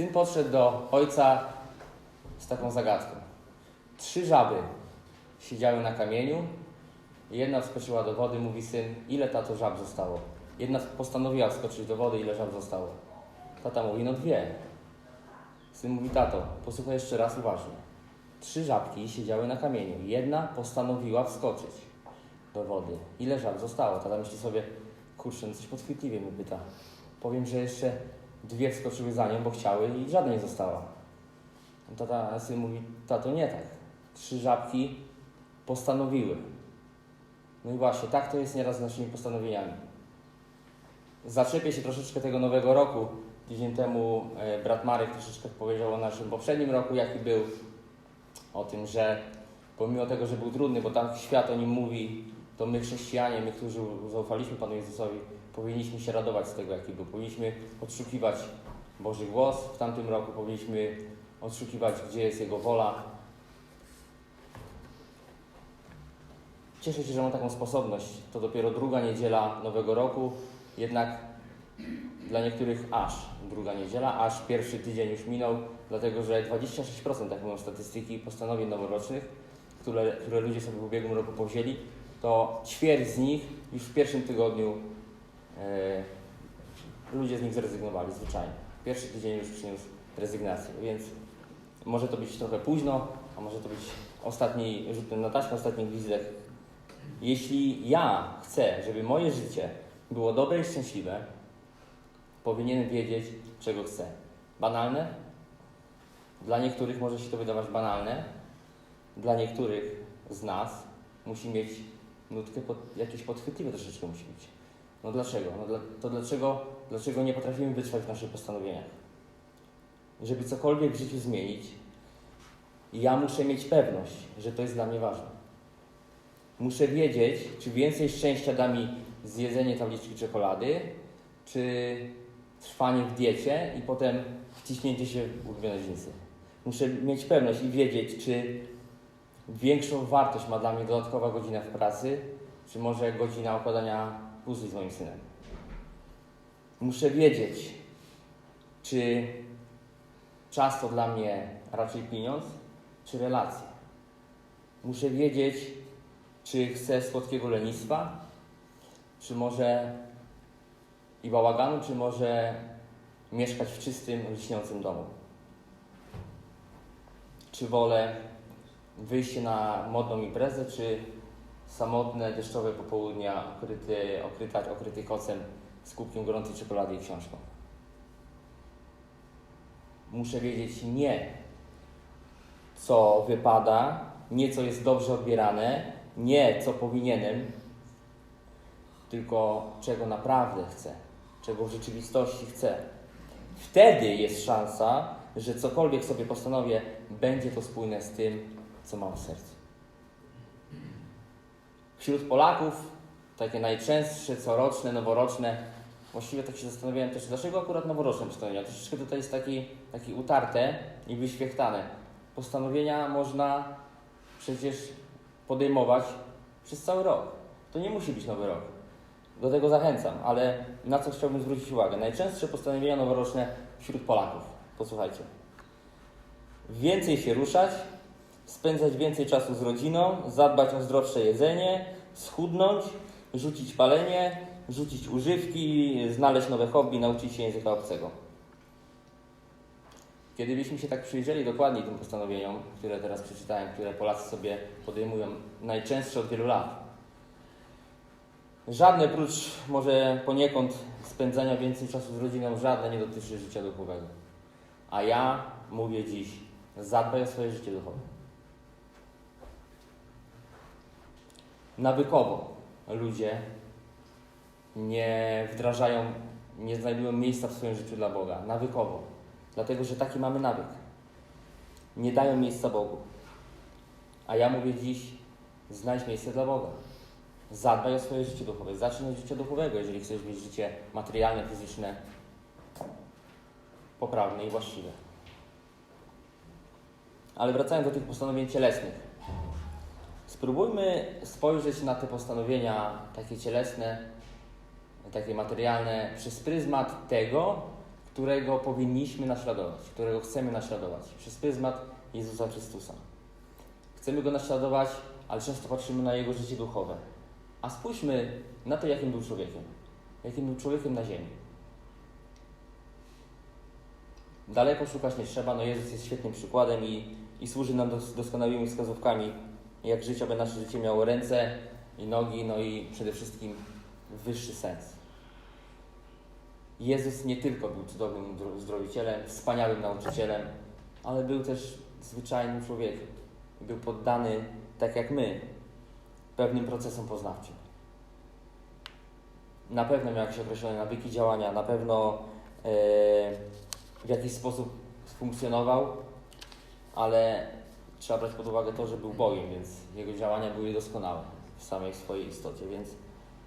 Syn podszedł do ojca z taką zagadką. Trzy żaby siedziały na kamieniu. Jedna wskoczyła do wody, mówi syn, ile tato żab zostało? Jedna postanowiła wskoczyć do wody, ile żab zostało? Tata mówi, no dwie. Syn mówi, tato, posłuchaj jeszcze raz uważnie. Trzy żabki siedziały na kamieniu. Jedna postanowiła wskoczyć do wody. Ile żab zostało? Tata myśli sobie, kurczę, no coś podchwytliwie mnie pyta. Powiem, że jeszcze dwie wskoczyły za nią, bo chciały i żadna nie została. Tata, syn mówi, tato, nie tak. Trzy żabki postanowiły. No i właśnie, tak to jest nieraz z naszymi postanowieniami. Zaczepię się troszeczkę tego nowego roku. Tydzień temu e, brat Marek troszeczkę powiedział o naszym poprzednim roku, jaki był. O tym, że pomimo tego, że był trudny, bo tak świat o nim mówi, to my chrześcijanie, my, którzy zaufaliśmy Panu Jezusowi, powinniśmy się radować z tego, jaki był. Powinniśmy odszukiwać Boży głos w tamtym roku, powinniśmy odszukiwać, gdzie jest Jego wola. Cieszę się, że mam taką sposobność. To dopiero druga niedziela Nowego Roku, jednak dla niektórych aż druga niedziela, aż pierwszy tydzień już minął, dlatego że 26%, jak mówią statystyki, postanowień noworocznych, które, które ludzie sobie w ubiegłym roku powzięli, to ćwierć z nich już w pierwszym tygodniu ludzie z nich zrezygnowali zwyczajnie. Pierwszy tydzień już przyniósł rezygnację, więc może to być trochę późno, a może to być ostatni rzut na taśmę, ostatni gwizdek. Jeśli ja chcę, żeby moje życie było dobre i szczęśliwe, powinienem wiedzieć, czego chcę. Banalne? Dla niektórych może się to wydawać banalne. Dla niektórych z nas musi mieć nutkę, pod, jakieś podchwytliwe troszeczkę musi być. No dlaczego? No dla, to dlaczego, dlaczego nie potrafimy wytrwać w naszych postanowieniach? Żeby cokolwiek w życiu zmienić, ja muszę mieć pewność, że to jest dla mnie ważne. Muszę wiedzieć, czy więcej szczęścia da mi zjedzenie tabliczki czekolady, czy trwanie w diecie i potem wciśnięcie się w ulubione dżinsy. Muszę mieć pewność i wiedzieć, czy większą wartość ma dla mnie dodatkowa godzina w pracy, czy może godzina układania puzli z moim synem. Muszę wiedzieć, czy czas to dla mnie raczej pieniądz, czy relacje. Muszę wiedzieć, czy chcę słodkiego lenistwa, czy może i bałaganu, czy może mieszkać w czystym, lśniącym domu. Czy wolę wyjście na modną imprezę, czy samotne, deszczowe popołudnia okryty, okryta, okryty kocem z kubkiem gorącej czekolady i książką. Muszę wiedzieć nie, co wypada, nie, co jest dobrze odbierane, nie, co powinienem, tylko czego naprawdę chcę, czego w rzeczywistości chcę. Wtedy jest szansa, że cokolwiek sobie postanowię, będzie to spójne z tym, co mam w sercu. Wśród Polaków takie najczęstsze, coroczne, noworoczne, właściwie tak się zastanawiałem też, dlaczego akurat noworoczne postanowienia. Troszeczkę tutaj jest taki, taki utarte i wyświechtane. Postanowienia można przecież podejmować przez cały rok. To nie musi być nowy rok. Do tego zachęcam, ale na co chciałbym zwrócić uwagę? Najczęstsze postanowienia noworoczne wśród Polaków. Posłuchajcie. Więcej się ruszać, spędzać więcej czasu z rodziną, zadbać o zdrowsze jedzenie, schudnąć, rzucić palenie, rzucić używki, znaleźć nowe hobby, nauczyć się języka obcego. Kiedy byśmy się tak przyjrzeli dokładniej tym postanowieniom, które teraz przeczytałem, które Polacy sobie podejmują najczęstsze od wielu lat, żadne prócz może poniekąd spędzania więcej czasu z rodziną, żadne nie dotyczy życia duchowego. A ja mówię dziś, zadbaj o swoje życie duchowe. Nawykowo ludzie nie wdrażają, nie znajdują miejsca w swoim życiu dla Boga. Nawykowo. Dlatego, że taki mamy nawyk. Nie dają miejsca Bogu. A ja mówię dziś, znajdź miejsce dla Boga. Zadbaj o swoje życie duchowe. Zacznij od życia duchowego, jeżeli chcesz mieć życie materialne, fizyczne, poprawne i właściwe. Ale wracając do tych postanowień cielesnych. Spróbujmy spojrzeć na te postanowienia takie cielesne, takie materialne przez pryzmat tego, którego powinniśmy naśladować, którego chcemy naśladować przez pryzmat Jezusa Chrystusa. Chcemy go naśladować, ale często patrzymy na jego życie duchowe. A spójrzmy na to, jakim był człowiekiem. Jakim był człowiekiem na ziemi. Daleko szukać nie trzeba, no Jezus jest świetnym przykładem i, i służy nam dos, doskonałymi wskazówkami, jak żyć, aby nasze życie miało ręce i nogi, no i przede wszystkim wyższy sens. Jezus nie tylko był cudownym uzdrowicielem, wspaniałym nauczycielem, ale był też zwyczajnym człowiekiem. Był poddany, tak jak my, pewnym procesom poznawczym. Na pewno miał jakieś określone nawyki działania, na pewno e, w jakiś sposób funkcjonował, ale trzeba brać pod uwagę to, że był Bogiem, więc jego działania były doskonałe w samej swojej istocie. Więc,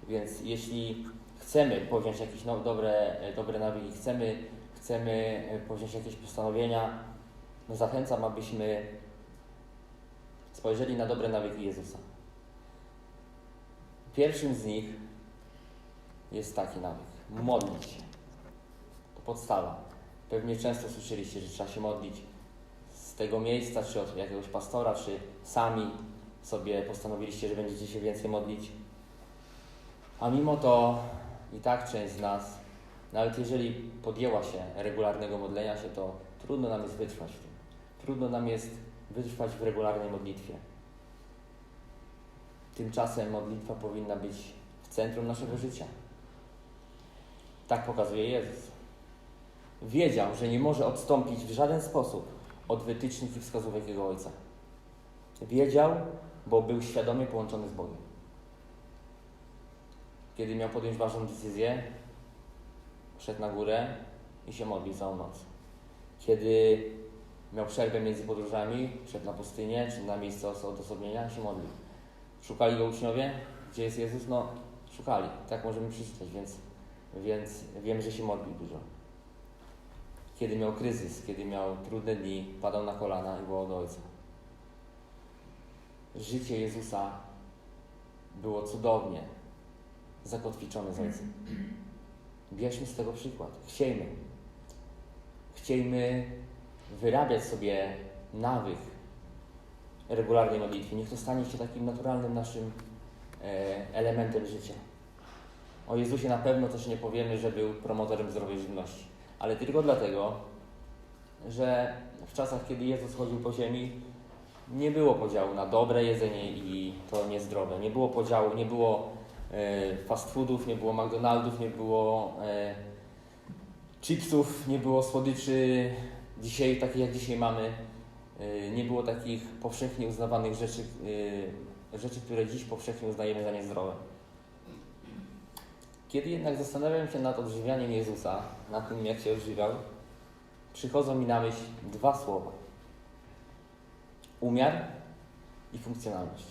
więc jeśli chcemy powziąć jakieś no, dobre, dobre nawyki, chcemy, chcemy powziąć jakieś postanowienia, no zachęcam, abyśmy spojrzeli na dobre nawyki Jezusa. Pierwszym z nich jest taki nawyk. Modlić się. To podstawa. Pewnie często słyszeliście, że trzeba się modlić z tego miejsca, czy od jakiegoś pastora, czy sami sobie postanowiliście, że będziecie się więcej modlić. A mimo to i tak część z nas, nawet jeżeli podjęła się regularnego modlenia się, to trudno nam jest wytrwać w tym. Trudno nam jest wytrwać w regularnej modlitwie. Tymczasem modlitwa powinna być w centrum naszego życia. Tak pokazuje Jezus. Wiedział, że nie może odstąpić w żaden sposób od wytycznych i wskazówek Jego Ojca. Wiedział, bo był świadomie połączony z Bogiem. Kiedy miał podjąć ważną decyzję, szedł na górę i się modlił całą noc. Kiedy miał przerwę między podróżami, szedł na pustynię czy na miejsce odosobnienia, się modlił. Szukali go uczniowie, gdzie jest Jezus? No, szukali. Tak możemy przeczytać, więc, więc wiem, że się modlił dużo. Kiedy miał kryzys, kiedy miał trudne dni, padał na kolana i wołał do Ojca. Życie Jezusa było cudownie zakotwiczone z Ojcem. Bierzmy z tego przykład. Chciejmy. Chciejmy wyrabiać sobie nawyk regularnej modlitwy. Niech to stanie się takim naturalnym naszym e, elementem życia. O Jezusie na pewno też nie powiemy, że był promotorem zdrowej żywności, ale tylko dlatego, że w czasach, kiedy Jezus chodził po ziemi, nie było podziału na dobre jedzenie i to niezdrowe. Nie było podziału, nie było e, fast foodów, nie było McDonaldów, nie było e, chipsów, nie było słodyczy dzisiaj, takich jak dzisiaj mamy. E, nie było takich powszechnie uznawanych rzeczy, rzeczy, które dziś powszechnie uznajemy za niezdrowe. Kiedy jednak zastanawiam się nad odżywianiem Jezusa, nad tym jak się odżywiał, przychodzą mi na myśl dwa słowa. Umiar i funkcjonalność.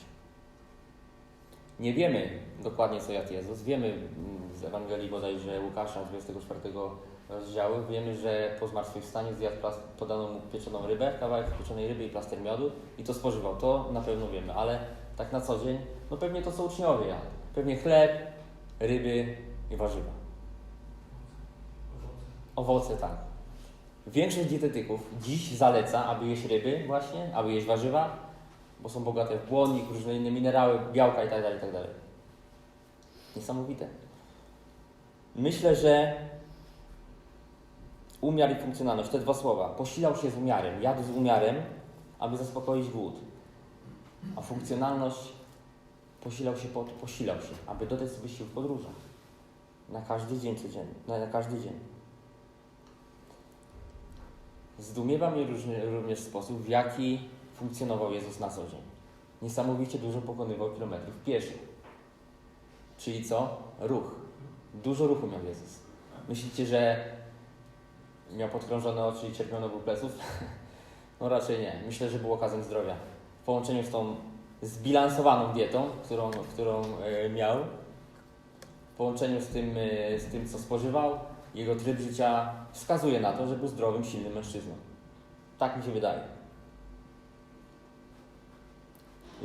Nie wiemy dokładnie, co jadł Jezus. Wiemy z Ewangelii bodajże Łukasza 24 rozdziału, wiemy, że po zmartwychwstaniu zjadł podaną mu pieczoną rybę, kawałek pieczonej ryby i plaster miodu i to spożywał. To na pewno wiemy, ale tak na co dzień, no pewnie to, co uczniowie jadł. Pewnie chleb, ryby i warzywa. Owoce, tak. Większość dietetyków dziś zaleca, aby jeść ryby właśnie, aby jeść warzywa, bo są bogate w błonnik, różne inne minerały, białka itd., tak itd. Tak Niesamowite. Myślę, że umiar i funkcjonalność, te dwa słowa, posilał się z umiarem, jadł z umiarem, aby zaspokoić głód. A funkcjonalność posilał się, pod, posilał się, aby dodać sił w podróżach. Na każdy dzień codziennie, na każdy dzień. Zdumiewa mnie również sposób, w jaki funkcjonował Jezus na co dzień. Niesamowicie dużo pokonywał kilometrów pieszo. Czyli co? Ruch. Dużo ruchu miał Jezus. Myślicie, że miał podkrążone oczy i cierpiał ból pleców? No raczej nie. Myślę, że był okazem zdrowia. W połączeniu z tą zbilansowaną dietą, którą, którą e, miał, w połączeniu z tym, e, z tym, co spożywał, jego tryb życia wskazuje na to, że był zdrowym, silnym mężczyzną. Tak mi się wydaje.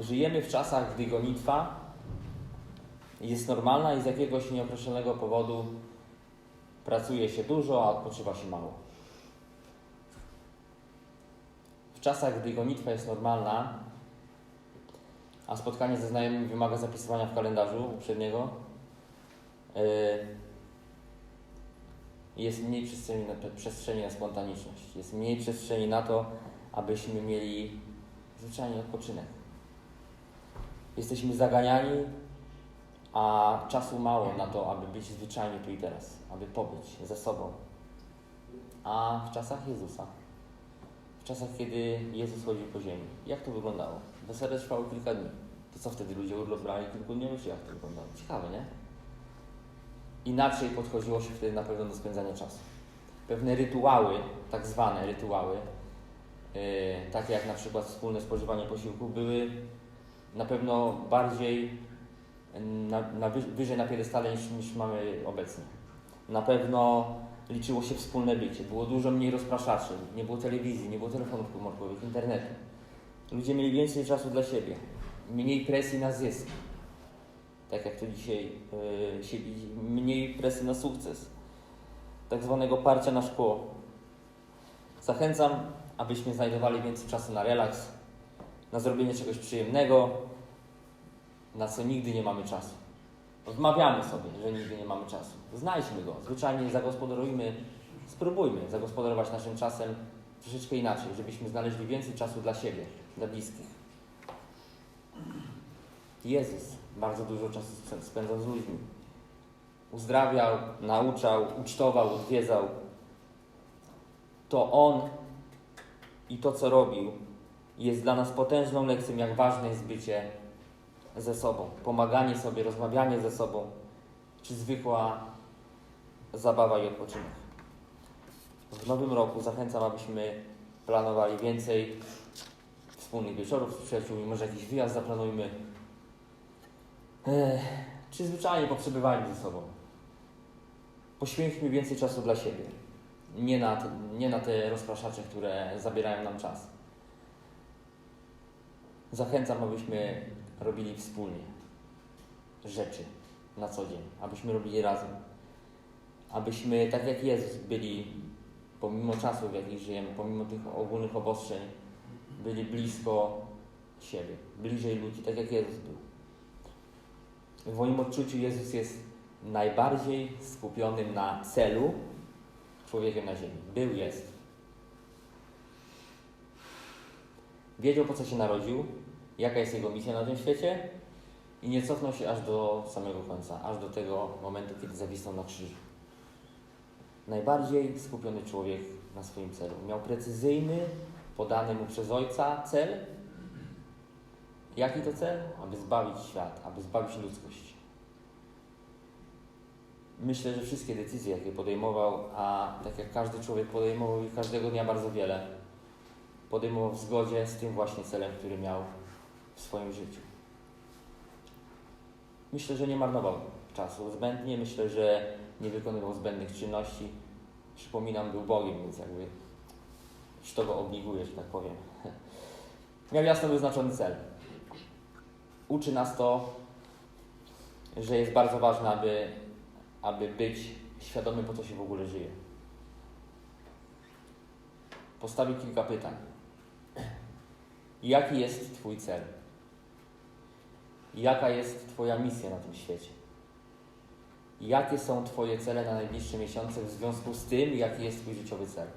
Żyjemy w czasach, gdy gonitwa jest normalna i z jakiegoś nieokreślonego powodu Pracuje się dużo, a odpoczywa się mało. W czasach, gdy gonitwa jest normalna, a spotkanie ze znajomymi wymaga zapisywania w kalendarzu uprzedniego, jest mniej przestrzeni na, przestrzeni na spontaniczność, jest mniej przestrzeni na to, abyśmy mieli zwyczajnie odpoczynek. Jesteśmy zaganiani, a czasu mało na to, aby być zwyczajnie tu i teraz, aby pobyć ze sobą. A w czasach Jezusa, w czasach, kiedy Jezus chodził po ziemi, jak to wyglądało? Wesele trwało kilka dni. To co wtedy ludzie urlop brali kilkudniowy, czy jak to wyglądało? Ciekawe, nie? Inaczej podchodziło się wtedy na pewno do spędzania czasu. Pewne rytuały, tak zwane rytuały, yy, takie jak na przykład wspólne spożywanie posiłku, były na pewno bardziej na, na wy, wyżej na piedestale niż, niż mamy obecnie. Na pewno liczyło się wspólne bycie, było dużo mniej rozpraszaczy, nie było telewizji, nie było telefonów komórkowych, internetu. Ludzie mieli więcej czasu dla siebie, mniej presji na zysk, tak jak to dzisiaj yy, się widzi, mniej presji na sukces, tak zwanego parcia na szkło. Zachęcam, abyśmy znajdowali więcej czasu na relaks, na zrobienie czegoś przyjemnego, na co nigdy nie mamy czasu. Wmawiamy sobie, że nigdy nie mamy czasu. Znajdźmy go, zwyczajnie zagospodarujmy, spróbujmy zagospodarować naszym czasem troszeczkę inaczej, żebyśmy znaleźli więcej czasu dla siebie, dla bliskich. Jezus bardzo dużo czasu spędzał z ludźmi. Uzdrawiał, nauczał, ucztował, odwiedzał. To On i to, co robił, jest dla nas potężną lekcją, jak ważne jest bycie ze sobą, pomaganie sobie, rozmawianie ze sobą, czy zwykła zabawa i odpoczynek. W nowym roku zachęcam, abyśmy planowali więcej wspólnych wieczorów z przyjaciółmi, może jakiś wyjazd zaplanujmy, Czy zwyczajnie poprzebywali ze sobą. Poświęćmy więcej czasu dla siebie, nie na, te, nie na te rozpraszacze, które zabierają nam czas. Zachęcam, abyśmy robili wspólnie rzeczy na co dzień, abyśmy robili razem. Abyśmy, tak jak Jezus, byli, pomimo czasów, w jakich żyjemy, pomimo tych ogólnych obostrzeń, byli blisko siebie, bliżej ludzi, tak jak Jezus był. W moim odczuciu Jezus jest najbardziej skupionym na celu człowiekiem na ziemi. Był, jest. Wiedział, po co się narodził, jaka jest jego misja na tym świecie i nie cofnął się aż do samego końca, aż do tego momentu, kiedy zawisnął na krzyżu. Najbardziej skupiony człowiek na swoim celu. Miał precyzyjny, podany mu przez Ojca cel. Jaki to cel? Aby zbawić świat, aby zbawić ludzkość. Myślę, że wszystkie decyzje, jakie podejmował, a tak jak każdy człowiek podejmował ich każdego dnia bardzo wiele, podejmował w zgodzie z tym właśnie celem, który miał w swoim życiu. Myślę, że nie marnował czasu zbędnie, myślę, że nie wykonywał zbędnych czynności. Przypominam, był Bogiem, więc jakby to go obliguje, że tak powiem. Miał jasno wyznaczony cel. Uczy nas to, że jest bardzo ważne, aby, aby być świadomym, po co się w ogóle żyje. Postawi kilka pytań. Jaki jest Twój cel? Jaka jest Twoja misja na tym świecie? Jakie są Twoje cele na najbliższe miesiące w związku z tym, jaki jest Twój życiowy cel?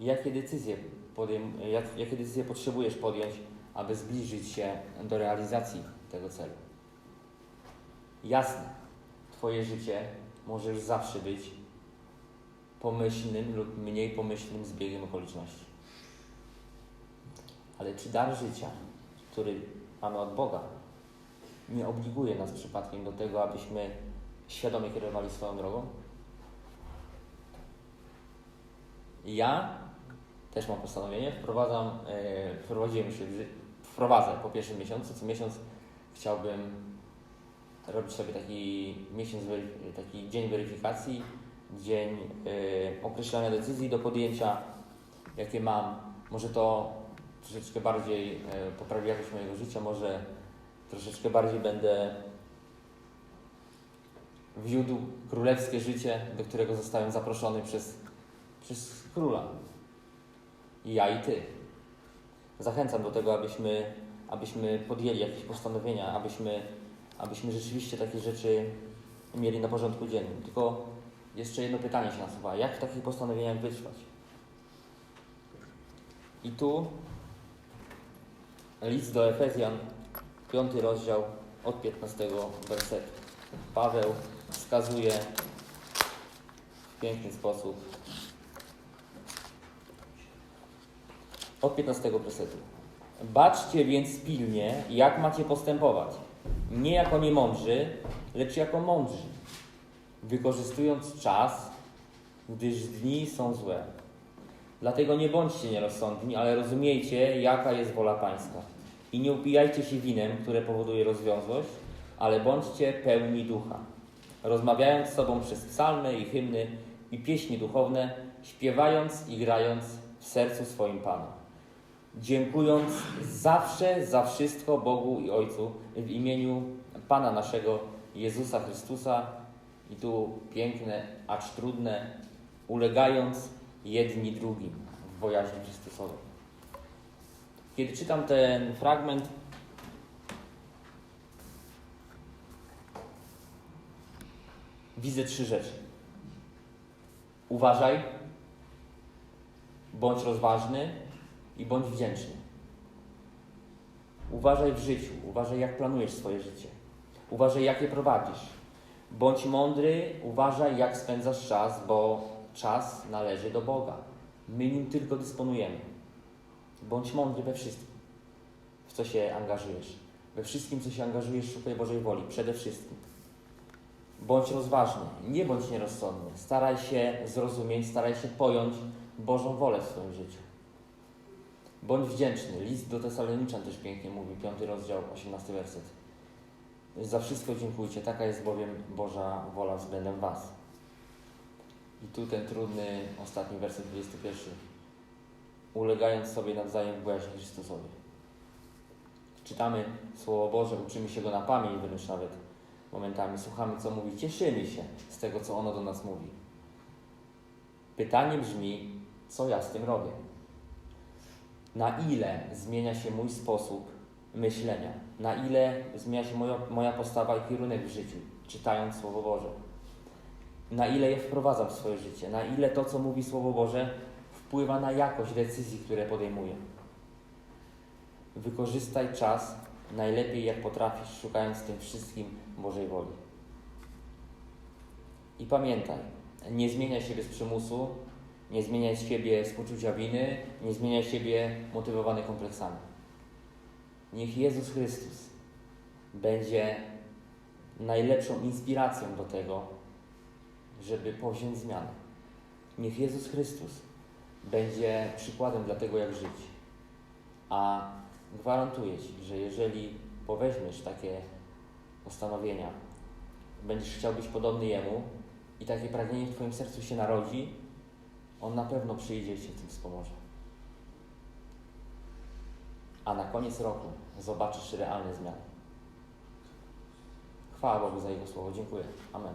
Jakie decyzje, podejm- jak, jakie decyzje potrzebujesz podjąć, aby zbliżyć się do realizacji tego celu? Jasne, Twoje życie może już zawsze być pomyślnym lub mniej pomyślnym zbiegiem okoliczności. Ale czy dar życia, który mamy od Boga, nie obliguje nas przypadkiem do tego, abyśmy świadomie kierowali swoją drogą? Ja też mam postanowienie, wprowadzam, yy, wprowadziłem się, wprowadzę po pierwszym miesiącu, co miesiąc chciałbym robić sobie taki miesiąc, taki dzień weryfikacji, dzień yy, określania decyzji do podjęcia, jakie mam. Może to troszeczkę bardziej yy, poprawi jakość mojego życia, może troszeczkę bardziej będę wiódł królewskie życie, do którego zostałem zaproszony przez, przez króla. I ja i ty. Zachęcam do tego, abyśmy, abyśmy podjęli jakieś postanowienia, abyśmy, abyśmy rzeczywiście takie rzeczy mieli na porządku dziennym. Tylko jeszcze jedno pytanie się nasuwa. Jak w takich postanowieniach wytrwać? I tu list do Efezjan, piąty rozdział od 15 wersetu. Paweł wskazuje w piękny sposób od 15 wersetu. Baczcie więc pilnie, jak macie postępować. Nie jako niemądrzy, lecz jako mądrzy, wykorzystując czas, gdyż dni są złe. Dlatego nie bądźcie nierozsądni, ale rozumiejcie, jaka jest wola Pańska. I nie upijajcie się winem, które powoduje rozwiązłość, ale bądźcie pełni ducha. Rozmawiając z sobą przez psalmy i hymny i pieśni duchowne, śpiewając i grając w sercu swoim Panu. Dziękując zawsze za wszystko Bogu i Ojcu w imieniu Pana naszego Jezusa Chrystusa i tu piękne, acz trudne, ulegając jedni drugim w bojaźni Chrystusowej. Kiedy czytam ten fragment, widzę trzy rzeczy. Uważaj, bądź rozważny i bądź wdzięczny. Uważaj w życiu, uważaj jak planujesz swoje życie. Uważaj jak je prowadzisz. Bądź mądry, uważaj jak spędzasz czas, bo czas należy do Boga. My nim tylko dysponujemy. Bądź mądry we wszystkim, w co się angażujesz. We wszystkim, co się angażujesz, szukaj Bożej woli, przede wszystkim. Bądź rozważny, nie bądź nierozsądny. Staraj się zrozumieć, staraj się pojąć Bożą wolę w swoim życiu. Bądź wdzięczny. List do Tesaloniczan też pięknie mówi, piąty rozdział, 18 werset. Za wszystko dziękujcie, taka jest bowiem Boża wola względem Was. I tu ten trudny, ostatni werset 21. Ulegając sobie nawzajem w bojaźni Chrystusowej. Czytamy Słowo Boże, uczymy się Go na pamięć wręcz nawet momentami. Słuchamy, co mówi, cieszymy się z tego, co ono do nas mówi. Pytanie brzmi, co ja z tym robię? Na ile zmienia się mój sposób myślenia? Na ile zmienia się moja, moja postawa i kierunek w życiu, czytając Słowo Boże? Na ile je wprowadzam w swoje życie? Na ile to, co mówi Słowo Boże, wpływa na jakość decyzji, które podejmuję? Wykorzystaj czas najlepiej jak potrafisz, szukając tym wszystkim Bożej woli. I pamiętaj, nie zmieniaj siebie z przymusu, nie zmieniaj siebie z poczucia winy, nie zmieniaj siebie motywowany kompleksami. Niech Jezus Chrystus będzie najlepszą inspiracją do tego, żeby powziąć zmianę. Niech Jezus Chrystus będzie przykładem dla tego, jak żyć. A gwarantuję Ci, że jeżeli poweźmiesz takie postanowienia, będziesz chciał być podobny Jemu i takie pragnienie w Twoim sercu się narodzi, On na pewno przyjdzie i Cię tym wspomoże. A na koniec roku zobaczysz realne zmiany. Chwała Bogu za Jego słowo. Dziękuję. Amen.